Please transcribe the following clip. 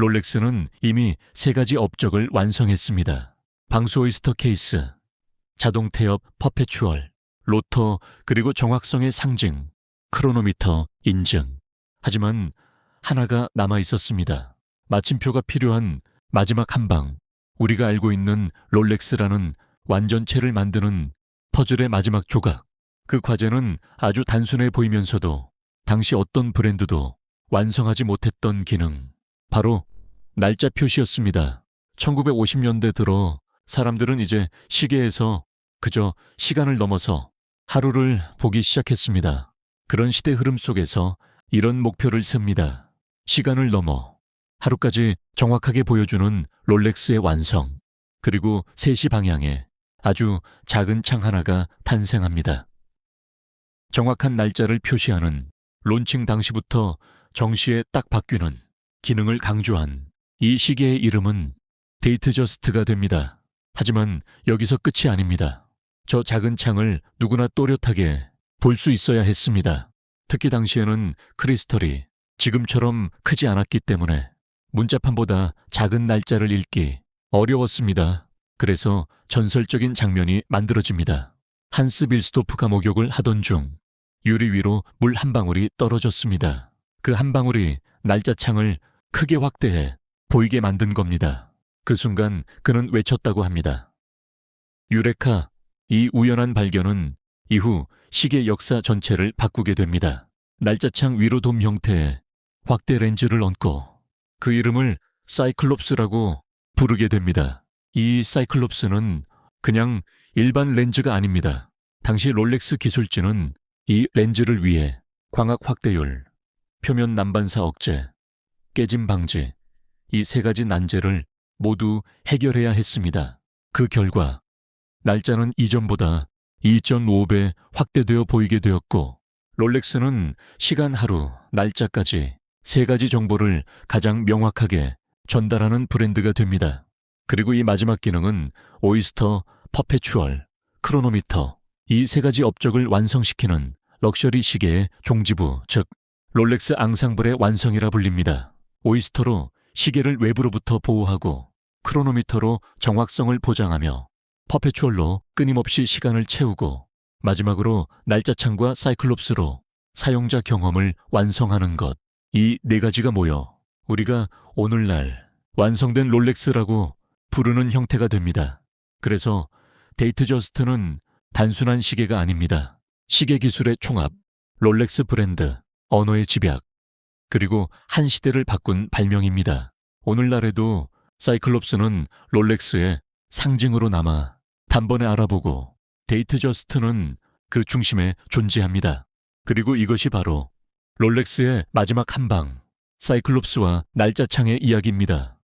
롤렉스는 이미 세 가지 업적을 완성했습니다. 방수 오이스터 케이스, 자동 태엽 퍼페추얼, 로터 그리고 정확성의 상징, 크로노미터 인증. 하지만 하나가 남아 있었습니다. 마침표가 필요한 마지막 한 방. 우리가 알고 있는 롤렉스라는 완전체를 만드는 퍼즐의 마지막 조각. 그 과제는 아주 단순해 보이면서도 당시 어떤 브랜드도 완성하지 못했던 기능. 바로 날짜 표시였습니다. 1950년대 들어 사람들은 이제 시계에서 그저 시간을 넘어서 하루를 보기 시작했습니다. 그런 시대 흐름 속에서 이런 목표를 셉니다. 시간을 넘어 하루까지 정확하게 보여주는 롤렉스의 완성. 그리고 3시 방향에 아주 작은 창 하나가 탄생합니다. 정확한 날짜를 표시하는 론칭 당시부터 정시에 딱 바뀌는 기능을 강조한 이 시계의 이름은 데이트 저스트가 됩니다. 하지만 여기서 끝이 아닙니다. 저 작은 창을 누구나 또렷하게 볼 수 있어야 했습니다. 특히 당시에는 크리스털이 지금처럼 크지 않았기 때문에 문자판보다 작은 날짜를 읽기 어려웠습니다. 그래서 전설적인 장면이 만들어집니다. 한스 빌스도프가 목욕을 하던 중 유리 위로 물 한 방울이 떨어졌습니다. 그 한 방울이 날짜창을 크게 확대해 보이게 만든 겁니다. 그 순간 그는 외쳤다고 합니다. 유레카, 이 우연한 발견은 이후 시계 역사 전체를 바꾸게 됩니다. 날짜창 위로 돔 형태의 확대 렌즈를 얹고 그 이름을 사이클롭스라고 부르게 됩니다. 이 사이클롭스는 그냥 일반 렌즈가 아닙니다. 당시 롤렉스 기술진은 이 렌즈를 위해 광학 확대율, 표면 난반사 억제, 깨짐 방지, 이 세 가지 난제를 모두 해결해야 했습니다. 그 결과 날짜는 이전보다 2.5배 확대되어 보이게 되었고 롤렉스는 시간 하루, 날짜까지 세 가지 정보를 가장 명확하게 전달하는 브랜드가 됩니다. 그리고 이 마지막 기능은 오이스터, 퍼페추얼, 크로노미터 이 세 가지 업적을 완성시키는 럭셔리 시계의 종지부, 즉 롤렉스 앙상블의 완성이라 불립니다. 오이스터로 시계를 외부로부터 보호하고 크로노미터로 정확성을 보장하며 퍼페추얼로 끊임없이 시간을 채우고 마지막으로 날짜창과 사이클롭스로 사용자 경험을 완성하는 것. 이 네 가지가 모여 우리가 오늘날 완성된 롤렉스라고 부르는 형태가 됩니다. 그래서 데이트 저스트는 단순한 시계가 아닙니다. 시계 기술의 총합, 롤렉스 브랜드, 언어의 집약, 그리고 한 시대를 바꾼 발명입니다. 오늘날에도 사이클롭스는 롤렉스의 상징으로 남아 단번에 알아보고 데이트 저스트는 그 중심에 존재합니다. 그리고 이것이 바로 롤렉스의 마지막 한방, 사이클롭스와 날짜창의 이야기입니다.